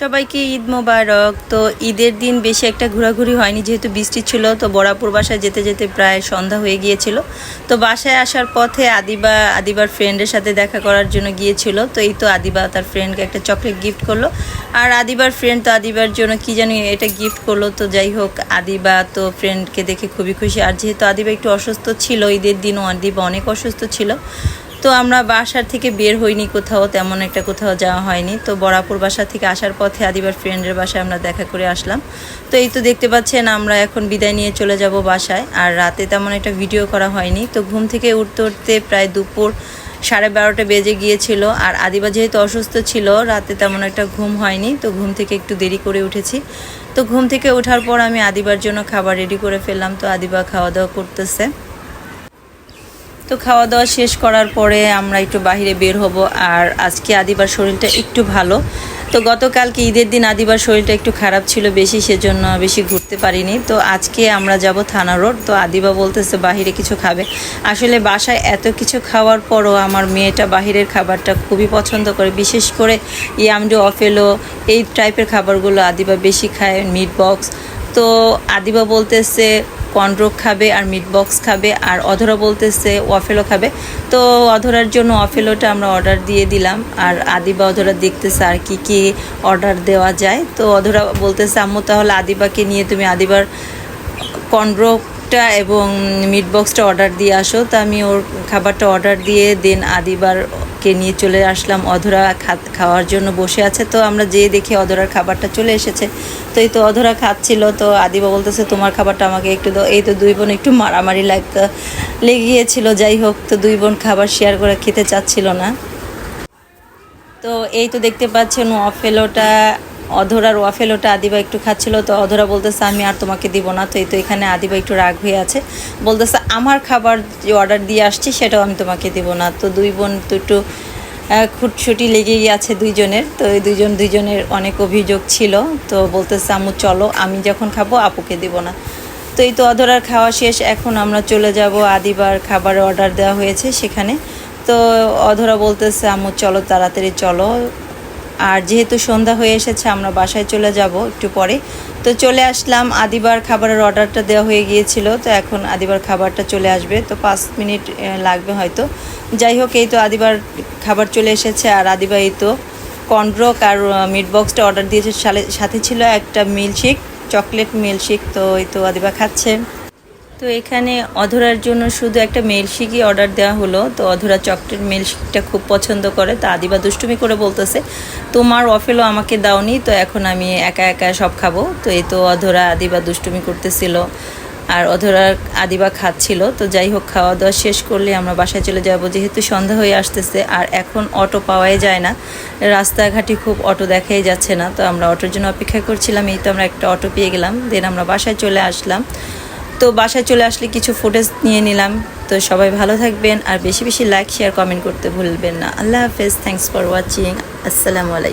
সবাইকে ঈদ মোবারক। তো ঈদের দিন বেশি একটা ঘোরাঘুরি হয়নি, যেহেতু বৃষ্টি ছিল, তো বরাপুর বাসায় যেতে যেতে প্রায় সন্ধ্যা হয়ে গিয়েছিল। তো বাসায় আসার পথে আদিবা, আদিবার ফ্রেন্ডের সাথে দেখা করার জন্য গিয়েছিল। তো এই তো আদিবা তার ফ্রেন্ডকে একটা চকলেট গিফট করল। আর আদিবার ফ্রেন্ড তো আদিবার জন্য কি জানি এটা গিফট করল। তো যাই হোক, আদিবা তো ফ্রেন্ডকে দেখে খুবই খুশি। আর যেহেতু আদিবা একটু অসুস্থ ছিল, ঈদের দিনও আদিবা অনেক অসুস্থ ছিল। তো আমরা বাসার থেকে বের হইনি কোথাও, তেমন একটা কোথাও যাওয়া হয়নি। তো বরাপুর বাসা থেকে আসার পথে আদিবার ফ্রেন্ডের বাসায় আমরা দেখা করে আসলাম। তো এই তো দেখতে পাচ্ছেন, আমরা এখন বিদায় নিয়ে চলে যাব বাসায়। আর রাতে তেমন একটা ভিডিও করা হয়নি। তো ঘুম থেকে উঠতে উঠতে প্রায় দুপুর সাড়ে বারোটা বেজে গিয়েছিল। আর আদিবা যেহেতু অসুস্থ ছিল, রাতে তেমন একটা ঘুম হয়নি। তো ঘুম থেকে একটু দেরি করে উঠেছি। তো ঘুম থেকে ওঠার পর আমি আদিবার জন্য খাবার রেডি করে ফেললাম। তো আদিবা খাওয়া দাওয়া করতেছে। তো খাওয়া দাওয়া শেষ করার পরে আমরা একটু বাইরে বের হব। আর আজকে আদিবার শরীরটা একটু ভালো। তো গতকালকে ঈদের দিন আদিবার শরীরটা একটু খারাপ ছিল বেশি, সেজন্য বেশি ঘুরতে পারিনি। তো আজকে আমরা যাব থানা রোড। তো আদিবা বলতেছে বাহিরে কিছু খাবে। আসলে বাসায় এত কিছু খাওয়ার পরও আমার মেয়েটা বাহিরের খাবারটা খুবই পছন্দ করে। বিশেষ করে ইয়ামডো, অফেলো এই টাইপের খাবারগুলো আদিবা বেশি খায় মিট বক্স তো আদিবা বলতেছে কন্ড্রক খাবে আর মিট বক্স খাবে আর অধরা বলতেছে ওয়াফেলো খাবে। তো অধরার জন্য ওয়াফেলোটা আমরা অর্ডার দিয়ে দিলাম আর আদিবা অধরা দেখতেছে আর কি কি অর্ডার দেওয়া যায়। তো অধরা বলতেছে, আম্মু, তাহলে আদিবাকে নিয়ে তুমি আদিবার কন্ড্রকটা এবং মিট বক্সটা অর্ডার দিয়ে আসো। তো আমি ওর খাবারটা অর্ডার দিয়ে দেন আদিবারকে নিয়ে চলে আসলাম, অধরা খাওয়ার জন্য বসে আছে। তো আমরা যেয়ে দেখি অধরার খাবারটা চলে এসেছে। তো এই তো অধরা খাচ্ছিল, তো আদিবা বলতেছে, তোমার খাবারটা আমাকে একটু দাও। এই তো দুই বোন একটু মারামারি লাগতো লেগে গিয়েছিল যাই হোক, তো দুই বোন খাবার শেয়ার করে খেতে চাচ্ছিল না। তো এই তো দেখতে পাচ্ছেন ওয়াফেলোটা অধরার ওয়াফেলোটা আদিবা একটু খাচ্ছিল, তো অধরা বলতেছে, আমি আর তোমাকে দিব না। তো এই তো এখানে আদিবা একটু রাগ হয়ে আছে। বলতেছে, আমার খাবার যে অর্ডার দিয়ে আসছি, সেটাও আমি তোমাকে দিব না। তো দুই বোন তো একটু খুঁটছুটি লেগে গিয়েছে দুইজনের। তো এই দুইজন, দুইজনের অনেক অভিযোগ ছিল। তো বলতেছে, আম্মু, চলো, আমি যখন খাব, আপুকে দিব না। তো এই তো অধরার খাওয়া শেষ। এখন আমরা চলে যাব আদিবার খাবারের অর্ডার দেওয়া হয়েছে সেখানে। তো অধরা বলতেছে, আম্মু, চলো, তাড়াতাড়ি চলো। আর যেহেতু সন্ধ্যা হয়ে এসেছে, আমরা বাসায় চলে যাব একটু পরে। তো চলে আসলাম, আদিবার খাবারের অর্ডারটা দেওয়া হয়ে গিয়েছিল, তো এখন আদিবার খাবারটা চলে আসবে। তো পাঁচ মিনিট লাগবে হয়তো। যাই হোক, এই তো আদিবার খাবার চলে এসেছে, আর আদিবা এই তো কন্ড্রক আর মিট বক্সটা অর্ডার দিয়েছে। সাথে ছিল একটা মিল্কশেক, চকলেট মিল্কশেক, তো এই তো আদিবা খাচ্ছে। তো এখানে অধরার জন্য শুধু একটা মেলশিকই অর্ডার দেওয়া হলো। তো অধরা চকলেট মেলশিকটা খুব পছন্দ করে, তো আদিবা দুষ্টুমি করে বলতেছে, তোমার অফেলও আমাকে দাওনি, তো এখন আমি একা একা সব খাব। তো এই তো অধরা আদিবা দুষ্টুমি করতেছিল। আর অধরা আদিবা খাচ্ছিল। তো যাই হোক খাওয়া দাওয়া শেষ করলে আমরা বাসায় চলে যাব। যেহেতু সন্ধ্যা হয়ে আসতেছে, আর এখন অটো পাওয়াই যায় না, রাস্তাঘাটে খুব অটো দেখাই যাচ্ছে না। তো আমরা অটোর জন্য অপেক্ষা করছিলাম, এই তো আমরা একটা অটো পেয়ে গেলাম। দেন আমরা বাসায় চলে আসলাম। তো বাসায় চলে আসলে কিছু ফুটেজ নিয়ে নিলাম। তো সবাই ভালো থাকবেন আর বেশি বেশি লাইক শেয়ার কমেন্ট করতে ভুলবেন না। আল্লাহ হাফেজ থ্যাংকস ফর ওয়াচিং আসসালামু আলাইকুম।